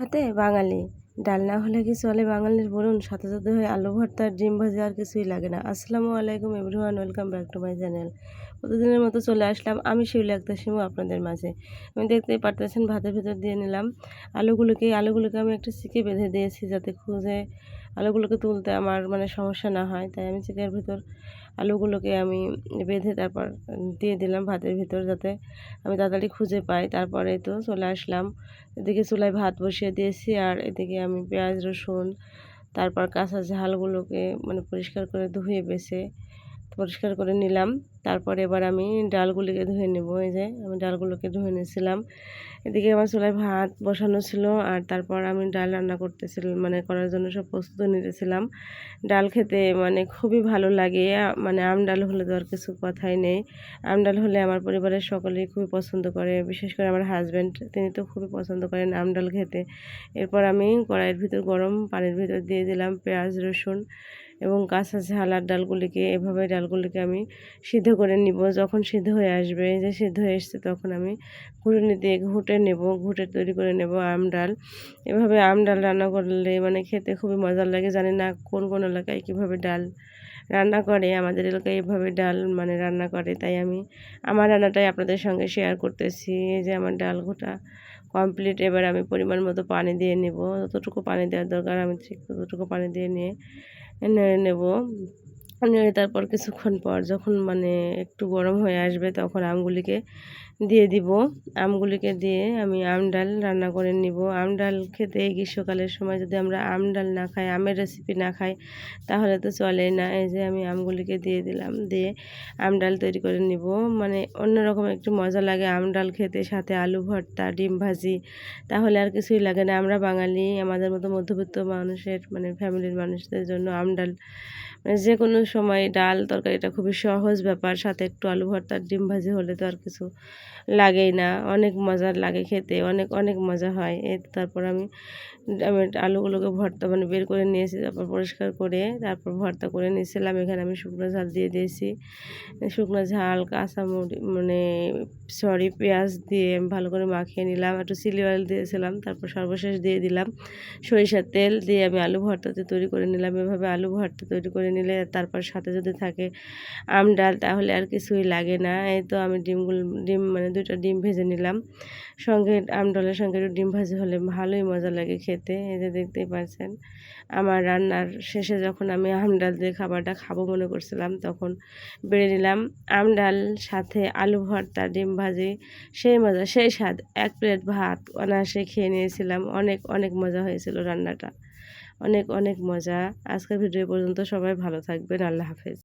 হাতে? বাঙালি। ডাল না হলে কি চলে বাঙালির বলুন সাথে সাথে হয়ে আলু ভর্তা আর ডিম ভাজি আর কিছুই লাগে না। আসসালামু আলাইকুম everyone, welcome back to my channel. প্রতিদিনের মতো চলে আসলাম আমি শিউলি একটা সিমু আপনাদের মাঝে। আমি দেখতে পারতেছেন ভাতের ভেতর দিয়ে নিলাম আলুগুলোকে। আলুগুলোকে আমি একটা চিকে বেঁধে দিয়েছি যাতে খুঁজে আলুগুলোকে তুলতে আমার মানে সমস্যা না হয়। তাই আমি চিকেনের ভিতর আলুগুলোকে আমি বেঁধে তারপর দিয়ে দিলাম ভাতের ভিতর যাতে আমি তাড়াতাড়ি খুঁজে পাই। তারপরে তো চলে আসলাম। এদিকে চুলায় ভাত বসিয়ে দিয়েছি আর এদিকে আমি পেঁয়াজ, রসুন, তারপর কাঁচা ঝালগুলোকে মানে পরিষ্কার করে ধুয়ে বেছে পরিষ্কার করে নিলাম। তারপর এবার আমি ডালগুলিকে ধুয়ে নেব, এই যে আমি ডালগুলোকে ধুয়ে নিয়েছিলাম। এদিকে আমার চুলায় ভাত বসানো ছিল আর তারপর আমি ডাল রান্না করতেছিলাম মানে করার জন্য সব প্রস্তুত নিতেছিলাম। ডাল খেতে মানে খুবই ভালো লাগে মানে আম ডাল হলে তো আর কিছু কথাই নেই। আম ডাল হলে আমার পরিবারের সকলেই খুবই পছন্দ করে, বিশেষ করে আমার হাজব্যান্ড তিনি তো খুবই পছন্দ করেন আম ডাল খেতে। এরপর আমি কড়াইয়ের ভিতর গরম পানির ভিতর দিয়ে দিলাম পেঁয়াজ, রসুন এবং কাঁচা ঝালার ডালগুলিকে, এভাবে ডালগুলিকে আমি সিদ্ধ করে নিব। যখন সিদ্ধ হয়ে আসবে যে সিদ্ধ হয়ে এসছে, তখন আমি ঘুটে দিয়ে ঘুটে নেব, ঘুটে তৈরি করে নেব আম ডাল। এভাবে আম ডাল রান্না করলে মানে খেতে খুবই মজার লাগে। জানি না কোন কোন এলাকায় কীভাবে ডাল রান্না করে, আমাদের এলাকায় এভাবে ডাল মানে রান্না করে, তাই আমি আমার রান্নাটাই আপনাদের সঙ্গে শেয়ার করতেছি। যে আমার ডাল ঘোটা কমপ্লিট এবার আমি পরিমাণ মতো পানি দিয়ে নেব। যতটুকু পানি দেওয়ার দরকার, আমি ঠিক ততটুকু পানি দিয়ে নিয়ে নেব। নেড়ে তারপর কিছুক্ষণ পর যখন মানে একটু গরম হয়ে আসবে তখন আমগুলিকে দিয়ে দিব। আমগুলিকে দিয়ে আমি আম ডাল রান্না করে নিব। আম ডাল খেতে এই গ্রীষ্মকালের সময় যদি আমরা আম ডাল না খাই, আমের রেসিপি না খাই, তাহলে তো চলে না। এই যে আমি আমগুলিকে দিয়ে দিলাম, দিয়ে আম ডাল তৈরি করে নিব। মানে অন্যরকম একটু মজা লাগে আম ডাল খেতে, সাথে আলু ভর্তা, ডিম ভাজি, তাহলে আর কিছুই লাগে না। আমরা বাঙালি, আমাদের মতো মধ্যবিত্ত মানুষের মানে ফ্যামিলির মানুষদের জন্য আম ডাল মানে যে কোনো সময় ডাল তরকারি এটা খুবই সহজ ব্যাপার। সাথে একটু আলু ভর্তার ডিম ভাজি হলে তো আর কিছু লাগেই না। অনেক মজার লাগে খেতে, অনেক অনেক মজা হয়। এ তারপর আমি আমি আলুগুলোকে ভর্তা মানে বের করে নিয়েছি, তারপর পরিষ্কার করে, তারপর ভর্তা করে নিয়েছিলাম। এখানে আমি শুকনো ঝাল দিয়ে দিয়েছি। শুকনো ঝাল, কাঁচামরি মানে সরি, পেঁয়াজ দিয়ে ভালো করে মাখিয়ে নিলাম। একটু চিলি অয়েল দিয়েছিলাম, তারপর সর্বশেষ দিয়ে দিলাম। সরিষার তেল দিয়ে আমি আলু ভর্তাতে তৈরি করে নিলাম। এভাবে আলু ভর্তা তৈরি করে নিলে তারপর সাথে যদি থাকে আম ডাল তাহলে আর কিছুই লাগে না। এই তো আমি ডিমগুলো, ডিম মানে দুটো ডিম ভেজে নিলাম। সঙ্গে আম ডালের সঙ্গে একটু ডিম ভাজি হলে ভালোই মজা লাগে খেতে, এই যে দেখতেই পাচ্ছেন। আমার রান্নার শেষে যখন আমি আম ডাল দিয়ে খাবারটা খাব মনে করছিলাম, তখন বেড়ে নিলাম আম ডাল, সাথে আলু ভর্তা, ডিম ভাজি, সেই মজা, সেই স্বাদ। এক প্লেট ভাত অনায়াসে খেয়ে নিয়েছিলাম। অনেক অনেক মজা হয়েছিল রান্নাটা। অনেক অনেক মজা। আজকের ভিডিও পর্যন্ত। সবাই ভালো থাকবেন। আল্লাহ হাফেজ।